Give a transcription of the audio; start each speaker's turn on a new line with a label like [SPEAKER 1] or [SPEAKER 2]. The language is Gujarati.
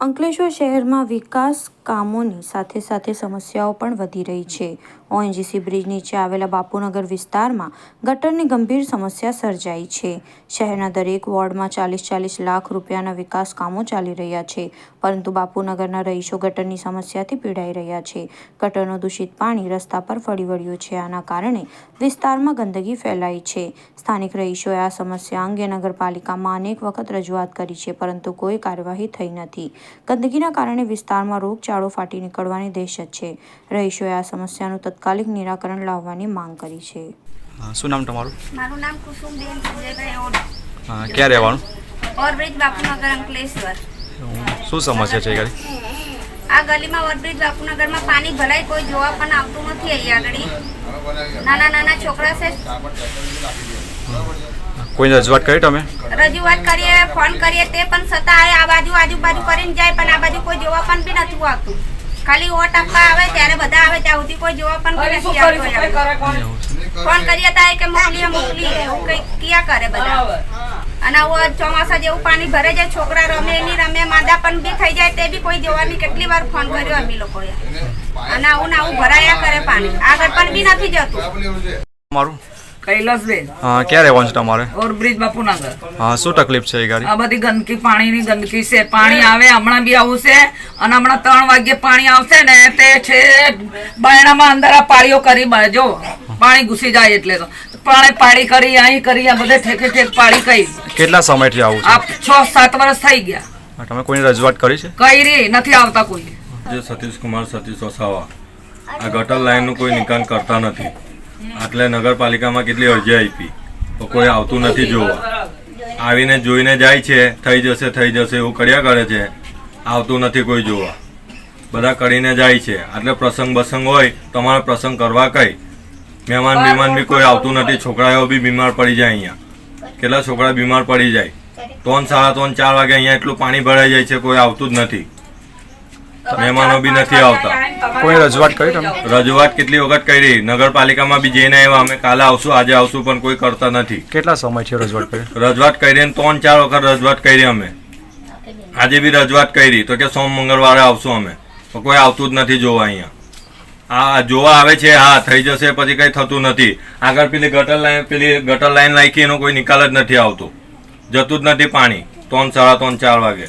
[SPEAKER 1] અંકલેશ્વર શહેરમાં વિકાસ કામોની સાથે સાથે સમસ્યાઓ પણ વધી રહી છે. ઓએનજીસી બ્રિજ નીચે આવેલા બાપુનગર વિસ્તારમાં ગટરની ગંભીર સમસ્યા સર્જાઈ છે. શહેરના દરેક વોર્ડમાં ચાલીસ ચાલીસ લાખ રૂપિયાના વિકાસ કામો ચાલી રહ્યા છે, પરંતુ બાપુનગરના રહીશો ગટરની સમસ્યાથી પીડાઈ રહ્યા છે. ગટરનું દૂષિત પાણી રસ્તા પર ફરી વળ્યું છે, આના કારણે વિસ્તારમાં ગંદકી ફેલાઈ છે. સ્થાનિક રહીશોએ આ સમસ્યા અંગે નગરપાલિકામાં અનેક વખત રજૂઆત કરી છે, પરંતુ કોઈ કાર્યવાહી થઈ નથી. ગંદકીના કારણે વિસ્તારમાં રોગચાળો ફાટી નીકળવાની દહેશત છે. રહીશોએ આ સમસ્યાનું તાત્કાલિક નિરાકરણ લાવવાની માંગ કરી છે.
[SPEAKER 2] શું નામ તમારું?
[SPEAKER 3] મારું નામ કુસુમબેન સંજયભાઈ ઓડ
[SPEAKER 2] ક્યાં રહેવાનું?
[SPEAKER 3] ઓવરબ્રિજ બાપુનગર અંકલેશ્વર.
[SPEAKER 2] શું સમસ્યા છે ગાડી?
[SPEAKER 3] આ ગલીમાં ઓવરબ્રિજ બાપુનગરમાં પાણી ભરાય કોઈ જોવા પણ આવતું નથી અહીંયા આગળ. નાના નાના છોકરા છે.
[SPEAKER 2] કોઈ રજૂઆત કરી તમે?
[SPEAKER 3] રજૂઆત કરીએ ફોન કરીએ તે પણ છતાં આ બાજુ આજુબાજુ કરીને જાય પણ આ બાજુ કોઈ જોવા પણ બી નથી આવતું. ખાલી ઓટ આપવા આવે ત્યારે બધા આવે ત્યાં સુધી કોઈ જોવા પણ નથી આવતું ફોન કરીએ તો કે મોકલીએ મોકલીએ એવું કઈ ક્યાં કરે બધા. અને આવું ચોમાસા જેવું પાણી ભરે જાય છોકરા રમે નહીં રમે માદા પણ બી થઈ જાય તે બી કોઈ જોવાની કેટલી વાર ફોન કર્યો અમે લોકોએ. અને આવું ને આવું ભરાયા કરે પાણી. આગળ પણ બી નથી જતું.
[SPEAKER 2] તમારું
[SPEAKER 4] કૈલાસબેન
[SPEAKER 2] હા ક્યાં રહેવાનું છે તમારે?
[SPEAKER 4] ઓવરબ્રિજ બાપુનગર.
[SPEAKER 2] હા શું તકલીફ છે એ ગાડી?
[SPEAKER 4] આ બધી ગંદકી પાણીની ગંદકી છે. પાણી આવે હમણાં બી આવું છે. અને હમણાં ત્રણ વાગ્યે પાણી આવશે ને તે છે બાયણામાં અંદર આ પાળીઓ કરી જો પાણી ઘૂસી જાય એટલે તો. પાણી પાડી કરી અહીં કરી આ બધે ઠેકે ઠેક પાડી કરી.
[SPEAKER 2] કેટલા સમયથી આવું
[SPEAKER 4] આ છ સાત વર્ષ થઈ ગયા.
[SPEAKER 2] તમે કોઈ રજૂઆત કરી છે?
[SPEAKER 4] કઈ રી નથી આવતા કોઈ.
[SPEAKER 5] જે સતીશ કુમાર સતીશ વસાવા આ ગટર લાઈનનું કોઈ નિકાલ કરતા નથી. એટલે નગરપાલિકામાં કેટલી અરજી આપી? તો કોઈ આવતું નથી જોવા. આવીને જોઈને જાય છે, થઈ જશે થઈ જશે, એવું કર્યા કરે છે. આવતું નથી કોઈ જોવા. બધા કરીને જાય છે. એટલે પ્રસંગ બસંગ હોય, તમારે પ્રસંગ કરવા કઈ? મહેમાન મહેમાન બી કોઈ આવતું નથી. છોકરાઓ બી બીમાર પડી જાય અહીંયા. કેટલા છોકરા બીમાર પડી જાય? ત્રણ સાડા ત્રણ ચાર વાગે અહીંયા એટલું પાણી ભરાઈ જાય છે, કોઈ આવતું જ નથી. મહેમાનો બી નથી આવતા.
[SPEAKER 2] કોઈ રજૂઆત કરી તમે
[SPEAKER 5] રજૂઆત કેટલી વખત કરી? નગરપાલિકામાં બી જઈને આવ્યા. અમે કાલે આવશું આજે આવશું પણ કોઈ કરતા નથી.
[SPEAKER 2] કેટલા સમય છે રજૂઆત કરી?
[SPEAKER 5] રજૂઆત કરી ત્રણ ચાર વખત રજૂઆત કરી અમે. આજે બી રજૂઆત કરી. તો કે સોમ મંગળવારે આવશું અમે. તો કોઈ આવતું જ નથી જોવા અહીંયા. આ જોવા આવે છે હા થઈ જશે પછી કઈ થતું નથી. આગળ પેલી ગટર લાઈન પેલી ગટર લાઈન નાખી એનો કોઈ નિકાલ જ નથી આવતો. જતું જ નથી પાણી. ત્રણ સાડા ત્રણ ચાર વાગે.